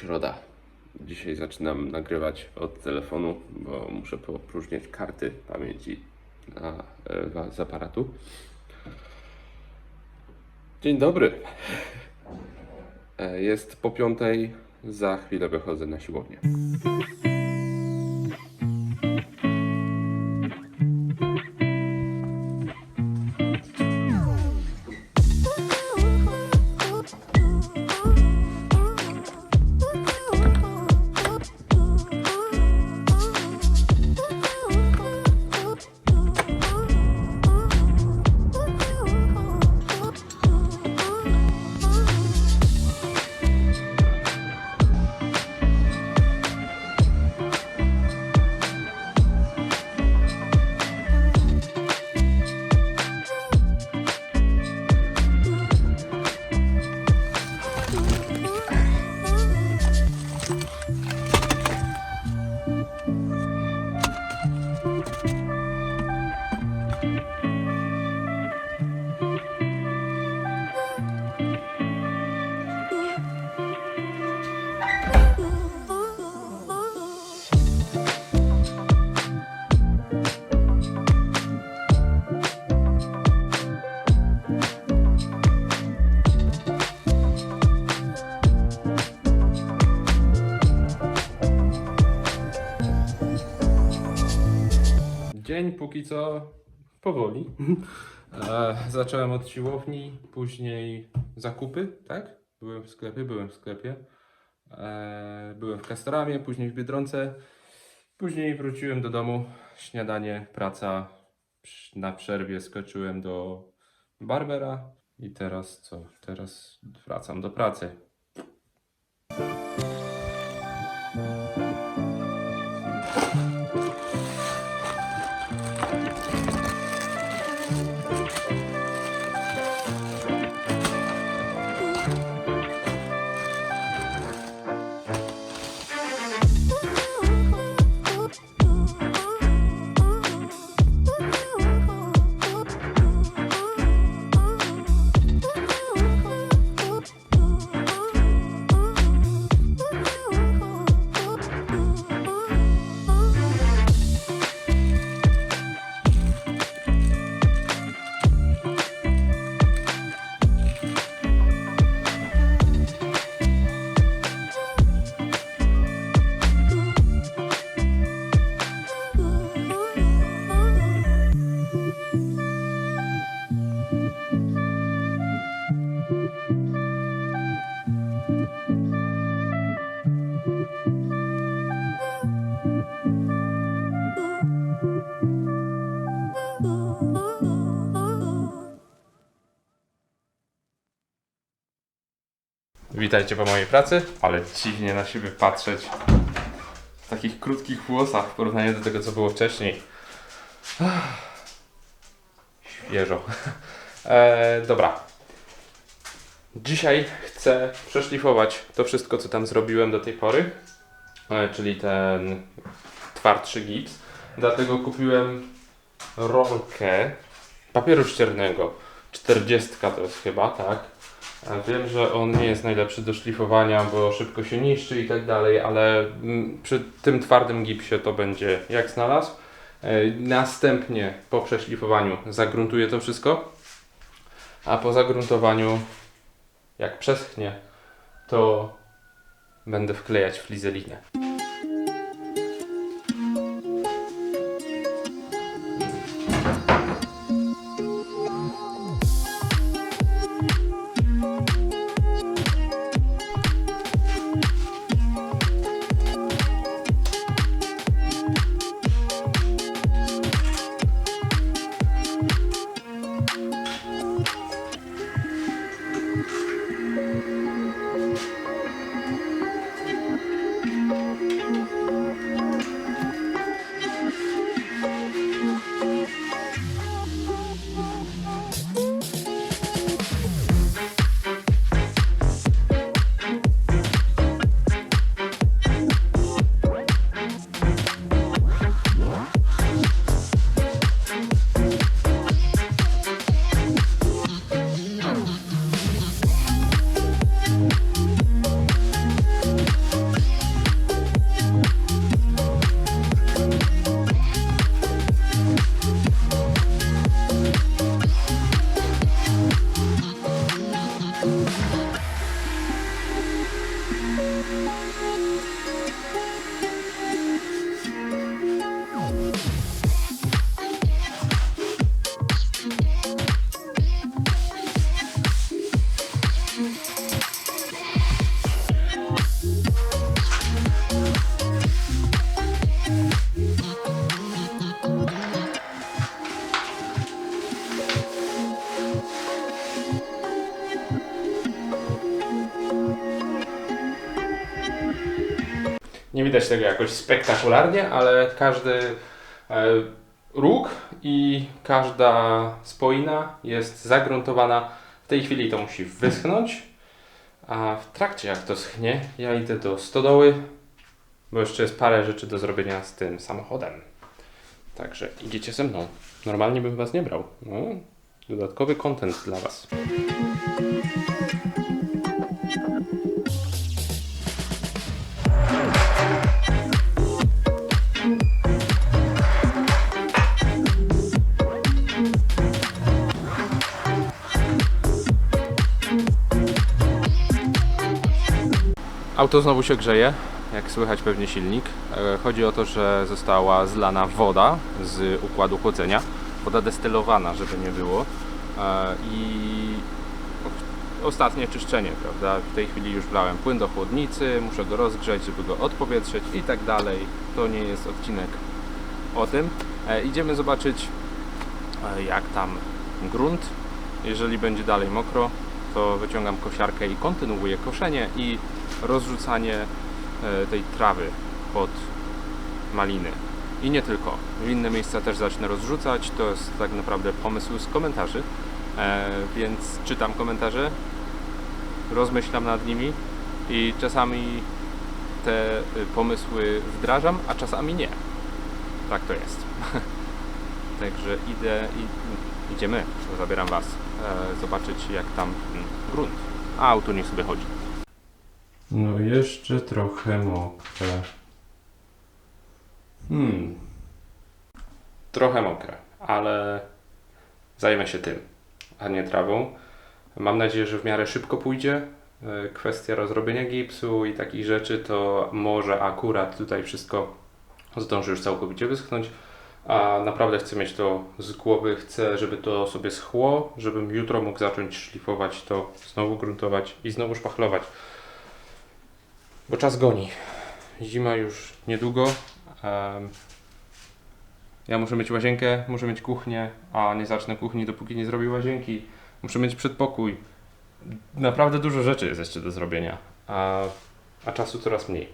Środa. Dzisiaj zaczynam nagrywać od telefonu, bo muszę popróżniać karty pamięci na, e, wa- z aparatu. Dzień dobry. E, Jest po piątej, za chwilę wychodzę na siłownię. Dzień póki co powoli. E, zacząłem od siłowni, później zakupy, tak? Byłem w sklepie, byłem w sklepie. E, byłem w Castoramie, później w Biedronce. Później wróciłem do domu, śniadanie, praca. Na przerwie skoczyłem do Barbera i teraz co? Teraz wracam do pracy. Witajcie po mojej pracy, ale dziwnie na siebie patrzeć w takich krótkich włosach w porównaniu do tego, co było wcześniej. Świeżo. E, dobra. Dzisiaj chcę przeszlifować to wszystko, co tam zrobiłem do tej pory, e, czyli ten twardszy gips. Dlatego kupiłem rolkę papieru ściernego. 40 to jest chyba, tak? Wiem, że on nie jest najlepszy do szlifowania, bo szybko się niszczy i tak dalej, ale mm, przy tym twardym gipsie to będzie jak znalazł. E, Następnie po prześlifowaniu zagruntuję to wszystko, a po zagruntowaniu, jak przeschnie, to będę wklejać flizelinę. Tego jakoś spektakularnie, ale każdy e, róg i każda spoina jest zagruntowana. W tej chwili to musi wyschnąć, a w trakcie jak to schnie, ja idę do stodoły, bo jeszcze jest parę rzeczy do zrobienia z tym samochodem. Także idziecie ze mną. Normalnie bym was nie brał. No, dodatkowy content dla was. Auto znowu się grzeje, jak słychać pewnie silnik. E, Chodzi o to, że została zlana woda z układu chłodzenia. Woda destylowana, żeby nie było. E, I ostatnie czyszczenie, prawda? W tej chwili już wlałem płyn do chłodnicy, muszę go rozgrzać, żeby go odpowietrzyć i tak dalej. To nie jest odcinek o tym. E, Idziemy zobaczyć, jak tam grunt. Jeżeli będzie dalej mokro, to wyciągam kosiarkę i kontynuuję koszenie i rozrzucanie e, tej trawy pod maliny. I nie tylko. W inne miejsca też zacznę rozrzucać. To jest tak naprawdę pomysł z komentarzy. E, więc czytam komentarze, rozmyślam nad nimi i czasami te y, pomysły wdrażam, a czasami nie. Tak to jest. Także idę i idziemy, zabieram Was, e, zobaczyć jak tam grunt. A auto niech sobie chodzi. No jeszcze trochę mokre. Hmm. Trochę mokre, ale zajmę się tym, a nie trawą. Mam nadzieję, że w miarę szybko pójdzie. E, Kwestia rozrobienia gipsu i takich rzeczy to może akurat tutaj wszystko zdąży już całkowicie wyschnąć. A naprawdę chcę mieć to z głowy, chcę, żeby to sobie schło, żebym jutro mógł zacząć szlifować to, znowu gruntować i znowu szpachlować. Bo czas goni. Zima już niedługo. Em, ja muszę mieć łazienkę, muszę mieć kuchnię, a nie zacznę kuchni, dopóki nie zrobię łazienki. Muszę mieć przedpokój. Naprawdę dużo rzeczy jest jeszcze do zrobienia, a, a czasu coraz mniej.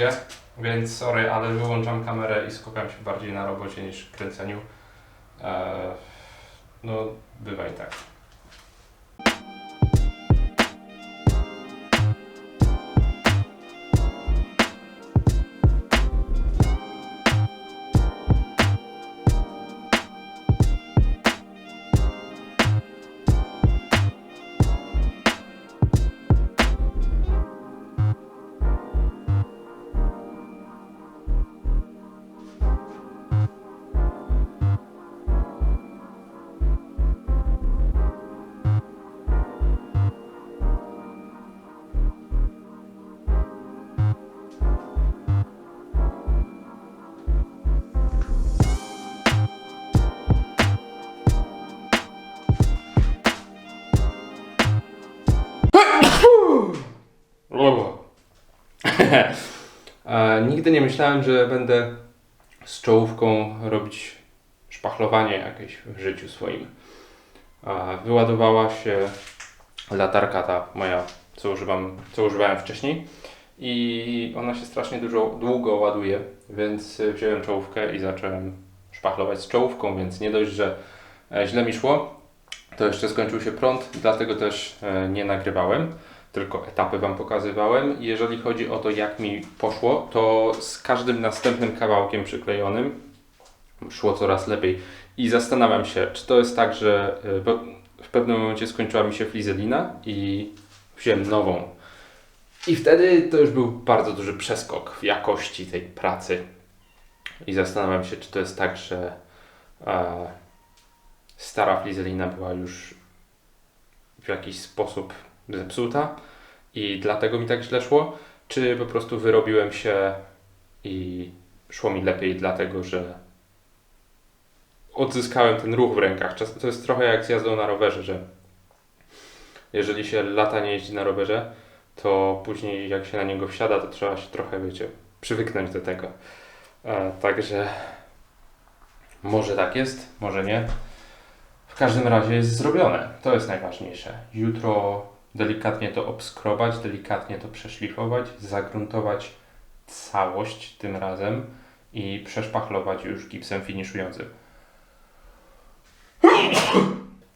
Idzie, więc sorry, ale wyłączam kamerę i skupiam się bardziej na robocie niż kręceniu. E, no, bywa i tak. Nigdy nie myślałem, że będę z czołówką robić szpachlowanie jakieś w życiu swoim. Wyładowała się latarka ta moja, co, używam, co używałem wcześniej i ona się strasznie dużo, długo ładuje, więc wziąłem czołówkę i zacząłem szpachlować z czołówką, więc nie dość, że e, źle mi szło, to jeszcze skończył się prąd, dlatego też e, nie nagrywałem, tylko etapy Wam pokazywałem. Jeżeli chodzi o to, jak mi poszło, to z każdym następnym kawałkiem przyklejonym szło coraz lepiej. I zastanawiam się, czy to jest tak, że bo w pewnym momencie skończyła mi się flizelina i wziąłem nową. I wtedy to już był bardzo duży przeskok w jakości tej pracy. I zastanawiam się, czy to jest tak, że e, stara flizelina była już w jakiś sposób zepsuta i dlatego mi tak źle szło, czy po prostu wyrobiłem się i szło mi lepiej dlatego, że odzyskałem ten ruch w rękach. To jest trochę jak z jazdą na rowerze, że jeżeli się lata nie jeździ na rowerze, to później jak się na niego wsiada, to trzeba się trochę, wiecie, przywyknąć do tego. E, także może tak jest, może nie. W każdym razie jest zrobione. To jest najważniejsze. Jutro delikatnie to obskrobać, delikatnie to przeszlifować, zagruntować całość tym razem i przeszpachlować już gipsem finiszującym.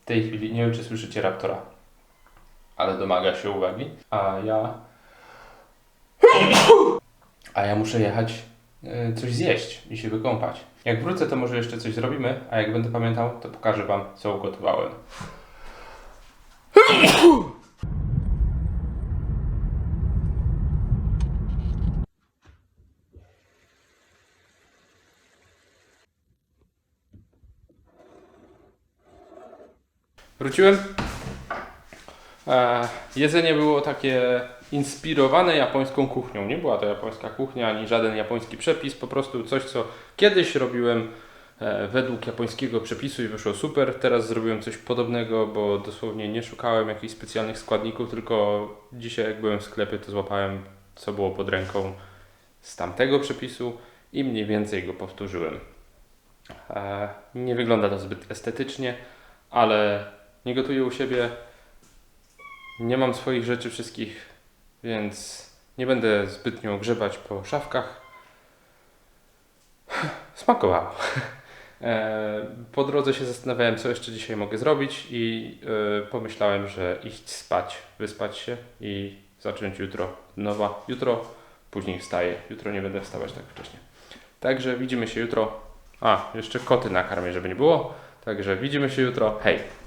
W tej chwili nie wiem, czy słyszycie raptora, ale domaga się uwagi. A ja. A ja muszę jechać e, coś zjeść i się wykąpać. Jak wrócę, to może jeszcze coś zrobimy, a jak będę pamiętał, to pokażę Wam, co ugotowałem. Wróciłem. E, jedzenie było takie inspirowane japońską kuchnią. Nie była to japońska kuchnia ani żaden japoński przepis, po prostu coś, co kiedyś robiłem e, według japońskiego przepisu i wyszło super. Teraz zrobiłem coś podobnego, bo dosłownie nie szukałem jakichś specjalnych składników, tylko dzisiaj jak byłem w sklepie, to złapałem co było pod ręką z tamtego przepisu i mniej więcej go powtórzyłem. E, nie wygląda to zbyt estetycznie, ale nie gotuję u siebie. Nie mam swoich rzeczy wszystkich, więc nie będę zbytnio grzebać po szafkach. Smakowało. E, Po drodze się zastanawiałem, co jeszcze dzisiaj mogę zrobić, i e, pomyślałem, że iść spać, wyspać się i zacząć jutro nowa. Jutro później wstaję. Jutro nie będę wstawać tak wcześnie. Także widzimy się jutro. A, jeszcze koty nakarmię, żeby nie było. Także widzimy się jutro. Hej!